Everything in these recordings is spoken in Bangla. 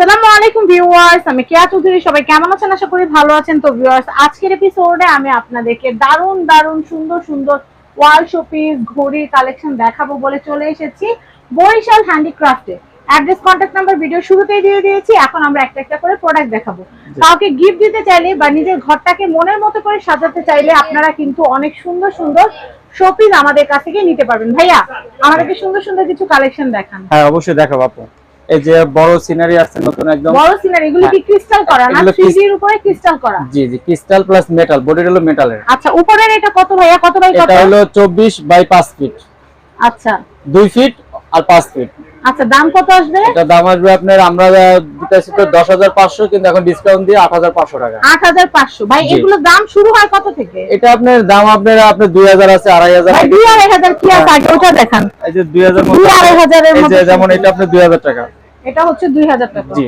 আসসালামু আলাইকুম ভিউয়ার্স আমি কেয়া চৌধুরী সবাই কেমন আছেন? আশা করি ভালো আছেন। তো ভিউয়ার্স আজকের এপিসোডে আমি আপনাদেরকে দারুণ দারুণ সুন্দর সুন্দর ওয়াল শোপিস ঘড়ি কালেকশন দেখাবো বলে চলে এসেছি বরিশাল হ্যান্ডিক্রাফটে। অ্যাড্রেস কন্ট্যাক্ট নাম্বার ভিডিও শুরুতেই দিয়ে দিয়েছি এখন আমরা একটা একটা করে প্রোডাক্ট দেখাবো। কাউকে গিফট দিতে চাইলে বা নিজের ঘরটাকে মনের মতো করে সাজাতে চাইলে আপনারা কিন্তু অনেক সুন্দর সুন্দর শোপিস আমাদের কাছ থেকে নিতে পারবেন। ভাইয়া আমাদেরকে সুন্দর সুন্দর কিছু কালেকশন দেখান। হ্যাঁ অবশ্যই দেখাবো আপু। এই যে বড় সিনারি আসছে নতুন একদম। বড় সিনারি এগুলো কি ক্রিস্টাল করা না এগুলো এর উপরে ক্রিস্টাল করা? জি জি ক্রিস্টাল প্লাস মেটাল হলো মেটালের আচ্ছা উপরের এটা কত ভাইয়া কত বাই কত? এটা হলো 24 বাই 5 ফিট আচ্ছা। 2 ফিট আর 5 ফিট আচ্ছা দাম কত আসবে? এটা দাম আসবে আপনার আমরা দিতেছি তো 10500 কিন্তু এখন ডিসকাউন্ট দিয়ে 8500 টাকা। আট হাজার পাঁচশো। ভাই জি। এগুলোর দাম শুরু হয় কত থেকে? এটা আপনার দাম আপনার আপনার 2000 আছে 2500 ভাই দুই আড়াই হাজার কি আছে? ওটা দেখান। এই যে 2000 দুই আড়াই হাজারের মধ্যে যেমন এটা আপনার 2000 টাকা। এটা হচ্ছে দুই হাজার টাকা। জি।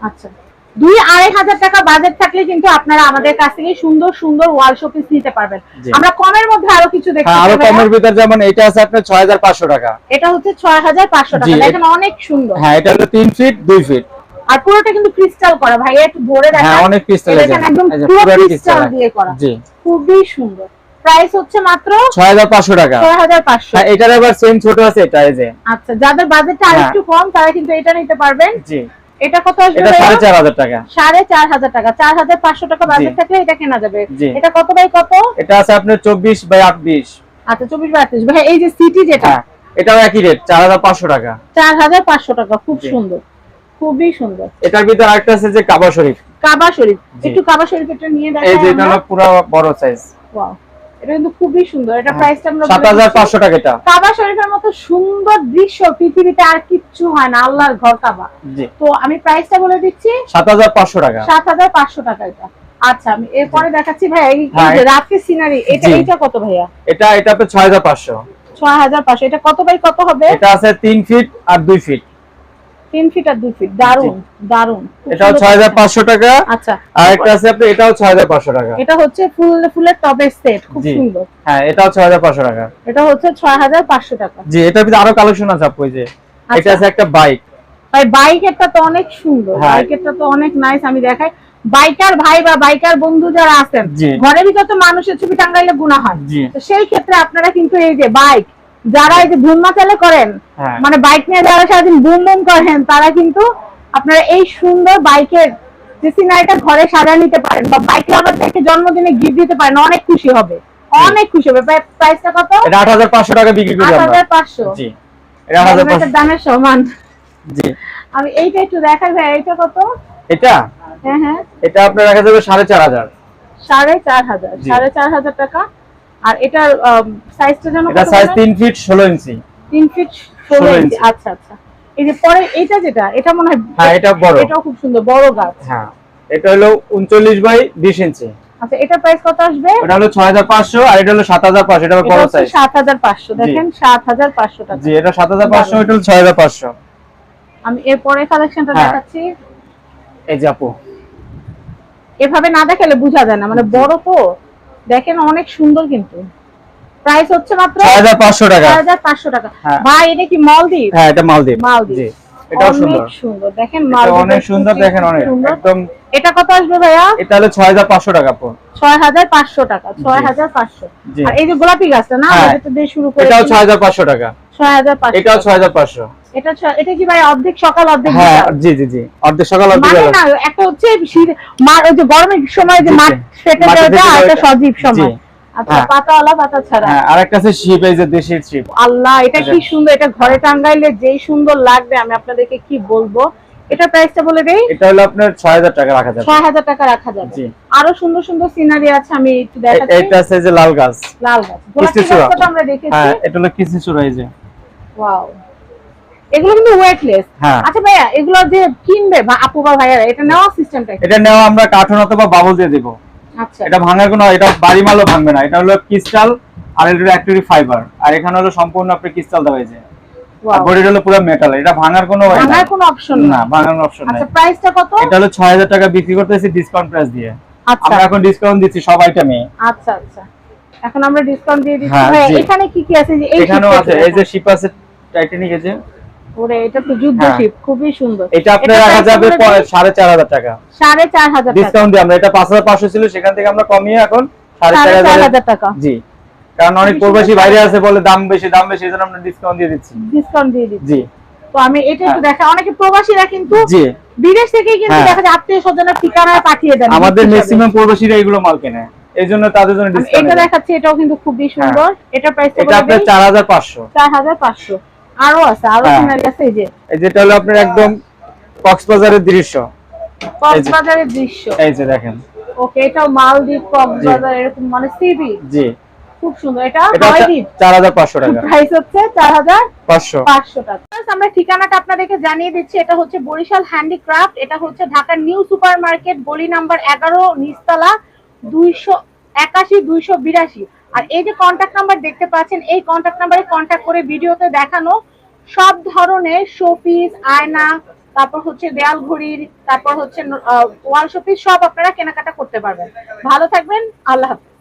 আচ্ছা। দুই আড়াই হাজার টাকা বাজেট থাকলে কিন্তু আপনারা আমাদের কাছ থেকে সুন্দর সুন্দর ওয়াল শোপিস নিতে পারবেন। আমরা কমের মধ্যে আরও কিছু দেখতে হ্যাঁ আরও কমের ভিতর যেমন এটা আছে আপনার 6500 টাকা। এটা হচ্ছে ছয় হাজার পাঁচশো টাকা। জি, দেখেন অনেক সুন্দর। হ্যাঁ এটা হলো 3 ফিট 2 ফিট আর পুরোটা কিন্তু ক্রিস্টাল করা। ভাইয়া একটু ধরে দেখেন। হ্যাঁ অনেক ক্রিস্টাল আছে। একদম পুরো ক্রিস্টাল দিয়ে করা। জি। খুবই সুন্দর। প্রাইস হচ্ছে মাত্র 6500 টাকা। ছয় হাজার পাঁচশো। হ্যাঁ এটার আবার সেম ছোট আছে এটা এই যে। আচ্ছা যাদের বাজেটটা হ্যাঁ। আরেকটু কম তারা কিন্তু এটা নিতে পারবেন। জি। এটা কত আসবে এটা ভাইয়া? সাড়ে চার হাজার টাকা। সাড়ে চার হাজার টাকা। চার হাজার পাঁচশো টাকা বাজেট থাকলে এটা কেনা যাবে। এটা কত বাই কত? এটা আছে আপনার চব্বিশ বাই আট বিশ আচ্ছা চব্বিশ বাই আটত্রিশ। ভাই এই যে সিটি যেটা হ্যাঁ এটাও একই রেট চার হাজার পাঁচশো টাকা। চার হাজার পাঁচশো টাকা। খুব সুন্দর। খুবই সুন্দর। এটার ভিতর আরেকটা আছে যে কাবা শরীফ। কাবা শরীফ। একটু কাবা শরীফ এটা নিয়ে এই যে এটা পুরো বড় সাইজ Wow, এটা কিন্তু খুবই সুন্দর। এটা হ্যাঁ। প্রাইসটা আমরা হাজার দিচ্ছি। পাঁচশো টাকা এটা। কাবা শরীফের মতো সুন্দর দৃশ্য পৃথিবীতে আর কিচ্ছু হয় না আল্লাহর ঘর কাবা। তো আমি প্রাইসটা বলে দিচ্ছি। সাত হাজার পাঁচশো টাকা। সাত হাজার পাঁচশো টাকা এটা। আচ্ছা আমি এরপরে দেখাচ্ছি ভাইয়া এই এই হ্যাঁ। রাতের সিনারি এটা জি। এইটা কত ভাইয়া? এটা এটা আপনার ছয় হাজার পাঁচশো। ছয় হাজার পাঁচশো। এটা কত বাই কত হবে? এটা আছে তিন ফিট আর দুই ফিট। তিন ফিট আর দুই ফিট দারুণ দারুণ এটাও ছয় হাজার পাঁচশো টাকা। আচ্ছা। আর একটা আছে আপনার এটাও ছয় হাজার পাঁচশো টাকা। এটা হচ্ছে ফুল ফুলের সেট খুব সুন্দর। হ্যাঁ এটাও ছয় হাজার পাঁচশো টাকা। এটা হচ্ছে ছয় হাজার পাঁচশো টাকা। জি এটার ভিতরে আরও কালেকশন আছে আপু যে। এটা আচ্ছা। আছে একটা বাইক ভাই বাইকেরটা তো অনেক সুন্দর। হ্যাঁ। বাইকেরটা তো অনেক নাইস আমি দেখাই। বাইকার ভাই বা বাইকার বন্ধু যারা আছেন ঘরের ভিতর তো মানুষের ছবি টাঙ্গাইলে গুণা হয়। তো সেই ক্ষেত্রে আপনারা কিন্তু এই যে বাইক যারা এই যে ভুমা চালে করেন হ্যাঁ। মানে বাইক নিয়ে যারা সারাদিন বুম বুম করেন তারা কিন্তু আপনারা এই সুন্দর বাইকের যে সিনারিটা ঘরে সাজা নিতে পারেন বা বাইক লাভারদেরকে জন্মদিনে গিফট দিতে পারেন অনেক খুশি হবে। অনেক খুশি হবে। প্রাইসটা কত? এটা হাজার পাঁচশো টাকা বিক্রি করি আমরা। জি। এটা দামের সমান। জি। আমি এইটা একটু দেখাই ভাই এইটা কত? এটা? হ্যাঁ হ্যাঁ। এটা আপনার রাখা যাবে সাড়ে চার হাজার। সাড়ে চার হাজার। জি। সাড়ে চার হাজার টাকা। আর এটার সাইজটা যেন এটা সাইজ বললেন? তিন ফিট ষোলো ইঞ্চি তিন ফিট ষোলো 16 ইঞ্চি। আচ্ছা আচ্ছা। এই যে পরে এটা যেটা এটা মনে হয় হ্যাঁ এটা বড়। এটাও খুব সুন্দর বড় গাছ। হ্যাঁ এটা হলো উনচল্লিশ বাই বিশ ইঞ্চি আচ্ছা এটা প্রাইস কত আসবে? ওটা হলো ছয় হাজার পাঁচশো আর এটা হলো সাত হাজার পাঁচশো এটা বড় সাইজ সাত হাজার পাঁচশো দেখেন সাত হাজার পাঁচশো টাকা। জি এটা সাত হাজার পাঁচশো এটা হলো ছয় হাজার পাঁচশো। আমি এরপরে কালেকশনটা হ্যাঁ। দেখাচ্ছি। এই যে আপু। এভাবে না দেখালে বোঝা যায় না মানে বড় তো। দেখেন অনেক সুন্দর কিন্তু। প্রাইস হচ্ছে মাত্র ছয় হাজার পাঁচশো টাকা। ছয় হাজার পাঁচশো টাকা। হ্যাঁ। ভাই এটা কি মলদ্বীপ? হ্যাঁ এটা মালদ্বীপ। মালদ্বীপ। এটাও অনেক সুন্দর। সুন্দর। দেখেন এটা মালদ্বীপের অনেক সুন্দর দেখেন অনেক। একদম এটা কত আসবে ভাইয়া? এটা হলো ছয় হাজার পাঁচশো টাকা আপু ছয় হাজার পাঁচশো টাকা ছয় হাজার পাঁচশো। জি। আর এই যে গোলাপি গাছটা না? হ্যাঁ। এটা দিয়ে শুরু করে এটাও ছয় হাজার পাঁচশো টাকা। ছয় হাজার পাঁচশো এটাও ছয় হাজার পাঁচশো। এটা এটা কি ভাই অর্ধেক সকাল অর্ধেক হ্যাঁ জি জি জি। অর্ধেক সকাল অর্ধেক মানে না একটা হচ্ছে শীত- ওই যে গরমের সময় যে মাঠ ফেটে মাঠে যায় ফেটে আর যায় একটা ওটা। সজীব সময়। আচ্ছা। পাতাওয়ালা পাতা ছাড়া। হ্যাঁ আর আছে শিপ এই যে দেশি শিপ আল্লাহ এটা কি। সুন্দর এটা ঘরে টাঙ্গাইলে যেই সুন্দর লাগবে আমি আপনাদেরকে কি বলব? এটা প্রাইসটা বলে দেই? এটা হলো আপনার ছয় হাজার টাকা রাখা যাবে। ছয় হাজার টাকা রাখা যাবে। জি। আরও সুন্দর সুন্দর সিনারি আছে আমি একটু দেখাচ্ছি। এটা আছে যে লাল গাছ। লাল গাছ। গোলাপি গাছটা আমরা দেখেছি। হ্যাঁ এটা হলো কিসি চূড়া এই যে? ওয়াও এগুলো কিন্তু ওয়েটলেস হ্যাঁ। আচ্ছা ভাইয়া এগুলো যে কিনবে বা আপু বা ভাইয়ারা এটা নেওয়া সিস্টেমটা এটা নেওয়া আমরা কার্টুন অথবা বাবল দিয়ে দেবো। আচ্ছা। এটা ভাঙার কোনো এটা বাড়ি মালও ভাঙবে না। এটা হলো ক্রিস্টাল আর এটা অ্যাক্টিভ ফাইবার আর এখানে হলো সম্পূর্ণ আপনি ক্রিস্টাল দেওয়া হয়েছে। বডিটা হলো পুরো মেটাল এটা ভাঙার কোনো ভাঙার কোনো অপশন না। ভাঙার অপশন নাই। আচ্ছা প্রাইসটা কত? এটা হলো ছয় হাজার টাকা বিক্রি করতেছি ডিসকাউন্ট প্রাইস দিয়ে। আচ্ছা। আমরা এখন ডিসকাউন্ট দিচ্ছি সব আইটেমে আচ্ছা আচ্ছা। এখন আমরা ডিসকাউন্ট দিয়ে দিচ্ছি। হ্যাঁ। এখানে কি কি আছে? এই এখানেও আছে। এই যে শিপ আছে টাইটানিক আত্মীয় স্বজনের ঠিকানায় পাঠিয়ে দেন। আমাদের প্রবাসীরা এগুলো মাল কেনে। এই জন্য তাদের জন্য ডিসকাউন্ট এটা দেখাচ্ছি এটাও কিন্তু খুবই সুন্দর। এটা প্রাইস এটা আপনার 4500 4500 আরও আছে আরও হ্যাঁ। সিনারি আছে এই যে এই যেটা হলো আপনার একদম কক্সবাজারের দৃশ্য। কক্সবাজারের দৃশ্য। এই যে দেখেন। ওকে এটাও মালদ্বীপ কক্সবাজার এরকম মানে সিবি জি। খুব সুন্দর। এটা এটা চার হাজার পাঁচশো টাকা। প্রাইস হচ্ছে চার হাজার পাঁচশো। পাঁচশো টাকা। আমরা ঠিকানাটা আপনাদেরকে জানিয়ে দিচ্ছি। এটা হচ্ছে বরিশাল হ্যান্ডিক্রাফট। এটা হচ্ছে ঢাকার নিউ সুপার মার্কেট গলি নাম্বার এগারো নিচতলা দুইশো একাশি দুইশো বিরাশি। আর এই যে কন্ট্যাক্ট নাম্বার দেখতে পাচ্ছেন, এই কন্ট্যাক্ট নাম্বারে কন্ট্যাক্ট করে ভিডিওতে দেখানো সব ধরনের শোপিস আয়না, তারপর হচ্ছে দেয়াল ঘড়ির, তারপর হচ্ছে ওয়াল শোপিস সব আপনারা কেনাকাটা করতে পারবেন। ভালো থাকবেন, আল্লাহ হাফিজ।